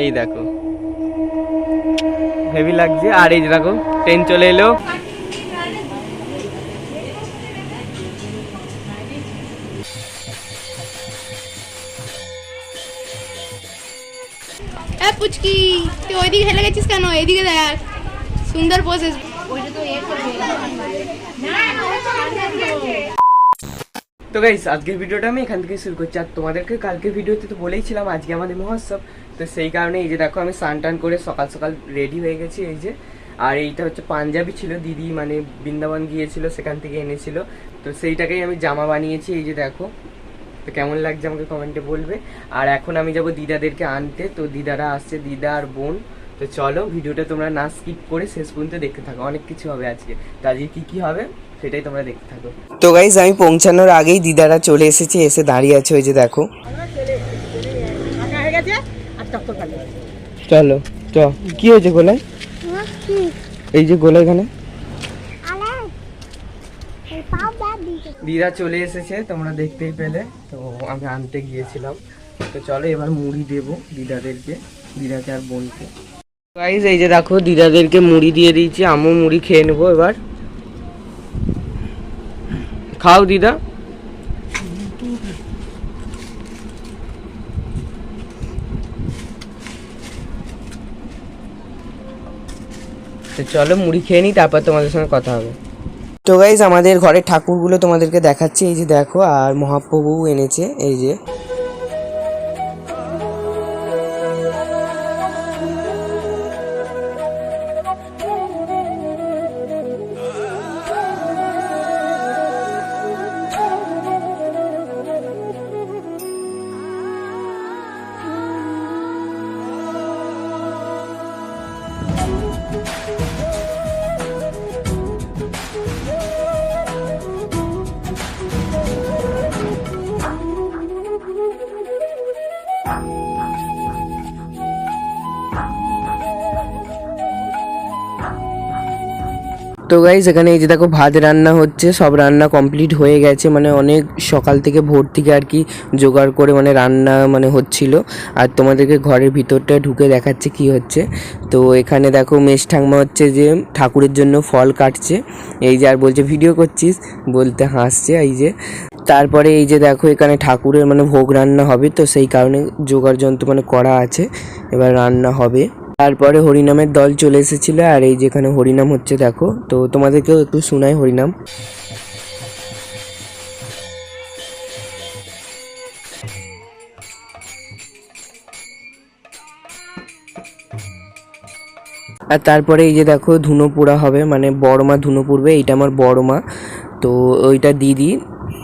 এই দেখো। হেভি লাগছে। আর এই যে দেখো ট্রেন চলে এলো। পুচকি তুই ওইদিকে হেলে গেছিস কেন? এদিকে দেখ। সুন্দর পোজেস তো গাইস আজকের ভিডিওটা আমি এখান থেকে শুরু করছি। আর তোমাদেরকে কালকে ভিডিওতে তো বলেইছিলাম, আজকে আমাদের মহোৎসব। তো সেই কারণে এই যে দেখো, আমি স্নান টান করে সকাল সকাল রেডি হয়ে গেছি এই যে। আর এইটা হচ্ছে পাঞ্জাবি ছিল, দিদি মানে বৃন্দাবন গিয়েছিল, সেখান থেকে এনেছিল। তো সেইটাকেই আমি জামা বানিয়েছি, এই যে দেখো। তো কেমন লাগছে আমাকে কমেন্টে বলবে। আর এখন আমি যাব দিদাদেরকে আনতে। তো দিদারা আসছে, দিদা আর বোন। তো চলো ভিডিওটা তোমরা না স্কিপ করে শেষ পর্যন্ত দেখতে থাকো। অনেক কিছু হবে আজকে। তো আজকে কী কী হবে সেটাই তোমরা দেখতে থাকো। তো গাইজ আমি পৌঁছানোর আগেই দিদারা চলে এসেছে এসে দাঁড়িয়ে আছে ওই যে দেখো। চলো চ। কি হয়েছে গোলায়? এই যে গোলা এখানে। দিদা চলে এসেছে তোমরা দেখতেই পেলে। তো আমি আনতে গিয়েছিলাম। তো চলো এবার মুড়ি দেবো দিদাদেরকে দিদাকে আর বোনকে। গাইজ এই যে দেখো, দিদাদেরকে মুড়ি দিয়ে দিয়েছি, আমিও মুড়ি খেয়ে নেব এবার। খাও দিদা। তো চলো, মুড়ি খেয়ে নিই, তারপর তোমাদের সঙ্গে কথা হবে। তো গাইজ আমাদের ঘরের ঠাকুরগুলো তোমাদেরকে দেখাচ্ছি, এই যে দেখো, আর মহাপ্রভু এনেছে, এই যে। তো গাইজ এখানে এই যে দেখো ভাত রান্না হচ্ছে, সব রান্না কমপ্লিট হয়ে গেছে মানে অনেক সকাল থেকে ভোর থেকে আর কি জোগাড় করে মানে রান্না মানে হচ্ছিল। আর তোমাদেরকে ঘরের ভিতরটা ঢুকে দেখাচ্ছে কি হচ্ছে। তো এখানে দেখো মেষ ঠাকমা হচ্ছে যে ঠাকুরের জন্য ফল কাটছে। এই যে আর বলছে, ভিডিও করছিস? বলতে হাসছে, এই যে। তারপরে এই যে দেখো, এখানে ঠাকুরের মানে ভোগ রান্না হবে, তো সেই কারণে জোগাড় যন্ত্র মানে করা আছে। এবার রান্না হবে। তারপরে হরিনামের দল চলে এসেছিল, আর এই যেখানে হরিনাম হচ্ছে দেখো। তো তোমাদেরকেও একটু শোনাই হরিনাম। আর তারপরে এই যে দেখো ধুনো পোড়া হবে মানে বড় মা ধুনো পুড়বে, এইটা আমার বড় মা তো ওইটা দিদি।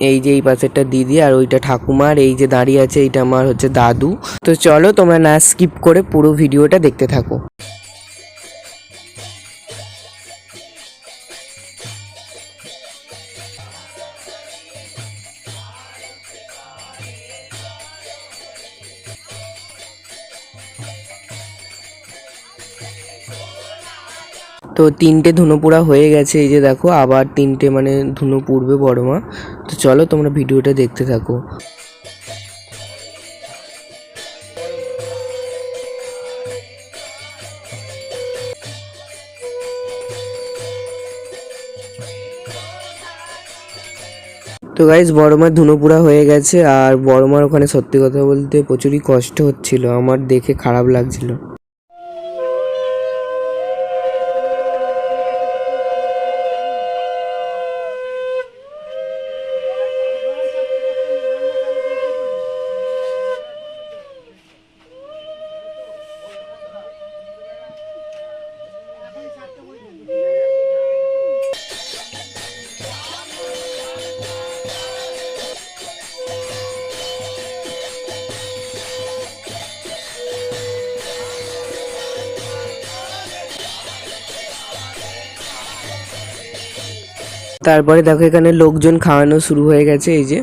এই যে এই পাশেরটা দিদি আর ওইটা ঠাকুমার, এই যে দাঁড়িয়ে আছে এইটা আমার হচ্ছে দাদু। তো চলো তোমরা না স্কিপ করে পুরো ভিডিওটা দেখতে থাকো। তো তিনটে ধুনো পোড়া হয়ে গেছে, এই যে দেখো, আবার তিনটে মানে ধুনো পুড়বে বড় মা। চলো তোমরা ভিডিওটা দেখতে থাকো। তো গাইজ বড় মার ধুনো পোড়া হয়ে গেছে আর বড় মার ওখানে সত্যি কথা বলতে প্রচুরই কষ্ট হচ্ছিল। আমার দেখে খারাপ লাগছিল। তারপরে দেখো এখানে লোকজন খাওয়ানো শুরু হয়ে গেছে এই যে।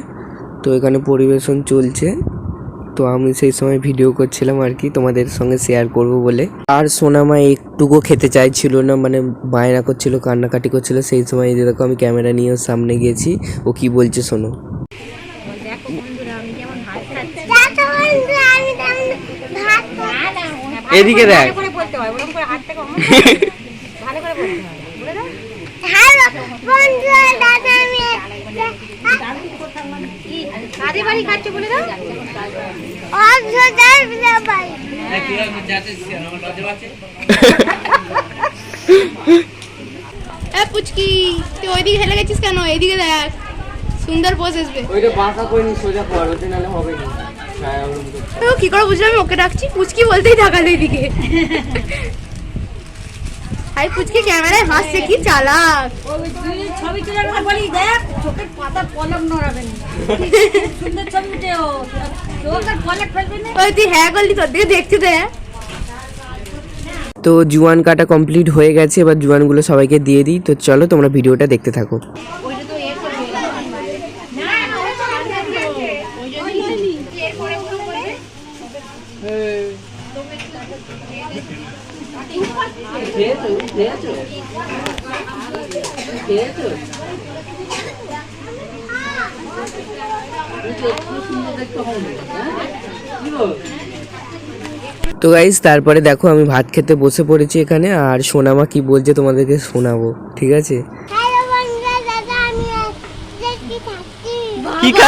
তো এখানে পরিবেশন চলছে। তো আমি সেই সময় ভিডিও করছিলাম আর কি তোমাদের সঙ্গে শেয়ার করব বলে। আর সোনামা একটুকু খেতে চাইছিল না মানে বায়না করছিল কান্নাকাটি করছিল সেই সময় এই যে দেখো আমি ক্যামেরা নিয়ে সামনে গেছি ও কি বলছে শোনো। এদিকে দেখ। ভালো করে বলতে হয় ওরকম করে হাত থেকে অমন ভালো করে বলতে হয় বলে দাও বাড়ি খাচ্ছে বলে দাও এ পুচকি তুই ওইদিকে হেলে গেছিস কেন? এইদিকে দেখ সুন্দর পোজ আসবে ওইটা বাঁকা নি সোজা কর ওতে হবে না। কি করে বুঝলাম আমি ওকে ডাকছি? পুচকি বলতেই থাকালো এইদিকে হাই পুচকে ক্যামেরায় হাসছে কি চালাক? তুই ছবি তুলে না বলি দেখ চোখের পাতা পলক নড়াবে না। সুন্দর ছবি উঠে ও। চোখের পলক ফেলবে না। ওই তুই হ্যাঁ করলি তোর দিকে দেখছি তো হ্যাঁ তো জুয়ান কাটা কমপ্লিট হয়ে গেছে এবার জুয়ানগুলো সবাইকে দিয়ে দিই। তো চলো তোমরা ভিডিওটা দেখতে থাকো। ওইটা তো গাইজ তারপরে দেখো আমি ভাত খেতে বসে পড়েছি এখানে আর সোনামা কি বলছে তোমাদেরকে শোনাবো ঠিক আছে? কি তো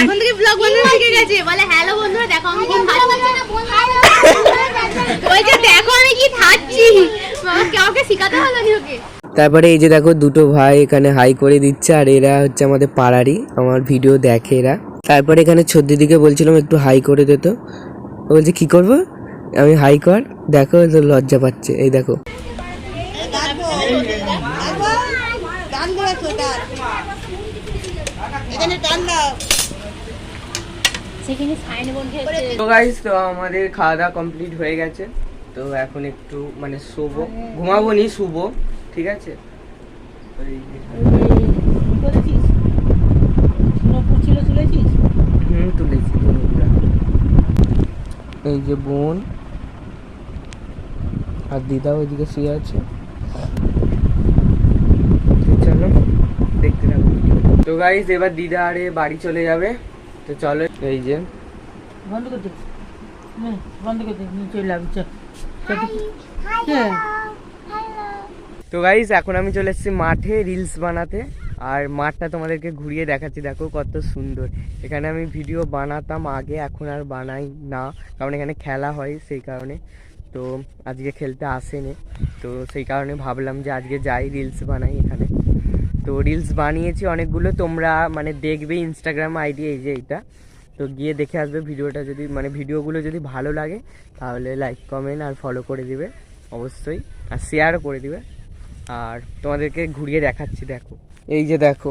এখন থেকে ব্লগ বানানো শিখে গেছে। বলে হ্যালো বন্ধুরা দেখো আমি কি খাচ্ছি ওই যে দেখো আমি কি খাচ্ছি। কাউকে শেখাতে হলো নি ওকে তারপরে এই যে দেখো দুটো ভাই এখানে হাই করে দিচ্ছে আর এরা হচ্ছে আমাদের পাড়ারই আমার ভিডিও দেখে এরা। তারপরে এখানে দিদিকে বলছিলাম একটু হাই করে দে তো। ও বলছে কি করব? আমি হাই কর দেখো তো লজ্জা পাচ্ছে এই দেখো। গাইস তো আমাদের খাওয়া দাওয়া কমপ্লিট হয়ে গেছে। তো এখন একটু মানে শোবো। ঘুমাবো নি শুবো ঠিক আছে? হুম তুলেছি এই যে বোন আর দিদা ওইদিকে শুয়ে আছে। চলো দেখতে থাকো। তো গাইস এবার দিদা আরে বাড়ি চলে যাবে। তো চলো এই যে। বন্ধ করে দে। বন্ধ করে দে। চলে। যাবি। হ্যাঁ। তো গাইস এখন আমি চলে এসেছি মাঠে রিলস বানাতে। আর মাঠটা তোমাদেরকে ঘুরিয়ে দেখাচ্ছি দেখো কত সুন্দর। এখানে আমি ভিডিও বানাতাম আগে এখন আর বানাই না। কারণ এখানে খেলা হয় সেই কারণে। তো আজকে খেলতে আসেনি। তো সেই কারণে ভাবলাম যে আজকে যাই রিলস বানাই এখানে। তো রিলস বানিয়েছি অনেকগুলো। তোমরা মানে দেখবে ইনস্টাগ্রাম আইডি এই যে এইটা। তো গিয়ে দেখে আসবে ভিডিওটা যদি মানে ভিডিওগুলো যদি ভালো লাগে, তাহলে লাইক কমেন্ট আর ফলো করে দিবে, অবশ্যই। আর শেয়ারও করে দিবে। আর তোমাদেরকে ঘুরিয়ে দেখাচ্ছি, দেখো। এই যে দেখো।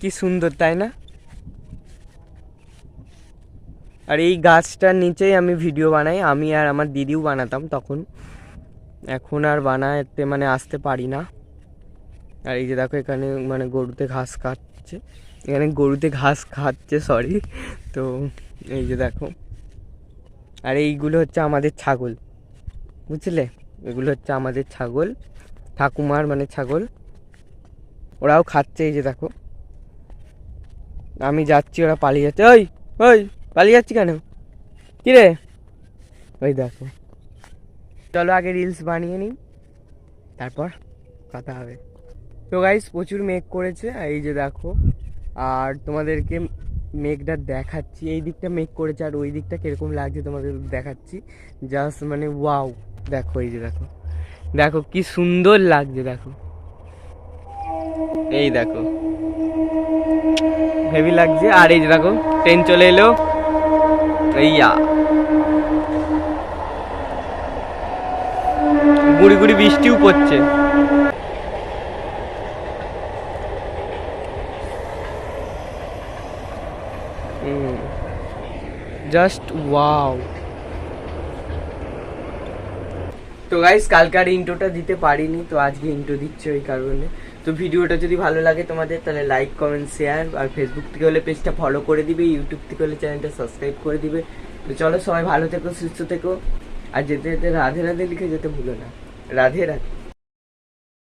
কি সুন্দর, তাই না? আর এই গাছটার নিচেই আমি ভিডিও বানাই। আমি আর আমার দিদিও বানাতাম তখন। এখন আর বানাতে মানে আসতে পারি না। আর এই যে দেখো এখানে মানে গরুতে ঘাস খাচ্ছে এখানে গরুতে ঘাস খাচ্ছে সরি তো এই যে দেখো। আর এইগুলো হচ্ছে আমাদের ছাগল, বুঝলে? এগুলো হচ্ছে আমাদের ছাগল, ঠাকুমার মানে ছাগল। ওরাও খাচ্ছে এই যে দেখো। আমি যাচ্ছি, ওরা পালিয়ে যাচ্ছে। ওই ওই, পালিয়ে যাচ্ছি কেন? কি রে? ওই দেখো। চলো আগে রিলস বানিয়ে নিই, তারপর কথা হবে। তো গাইস প্রচুর মেঘ করেছে এই যে দেখো, আর তোমাদেরকে মেঘটা দেখাচ্ছি। এই দিকটা মেঘ করেছে, আর ওই দিকটা কীরকম লাগছে তোমাদের দেখাচ্ছি। জাস্ট মানে ওয়াও দেখো এই যে দেখো। দেখো কি সুন্দর লাগছে, দেখো। এই দেখো। হেভি লাগছে, আর এই যে দেখো ট্রেন চলে এলো। এইয়া। গুড়ি গুড়ি বৃষ্টিও পড়ছে। জাস্ট ওয়াও তো গাইস কালকার ইন্ট্রোটা দিতে পারিনি, তো আজকে ইন্ট্রো দিচ্ছে ওই কারণে। তো ভিডিওটা যদি ভালো লাগে তোমাদের, তাহলে লাইক কমেন্ট শেয়ার আর ফেসবুক থেকে হলে পেজটা ফলো করে দিবে ইউটিউব থেকে হলে চ্যানেলটা সাবস্ক্রাইব করে দিবে। তো চলো সবাই ভালো থেকো, সুস্থ থেকো, আর যেতে যেতে রাধে রাধে লিখে যেতে ভুলো না। রাধে রাধে।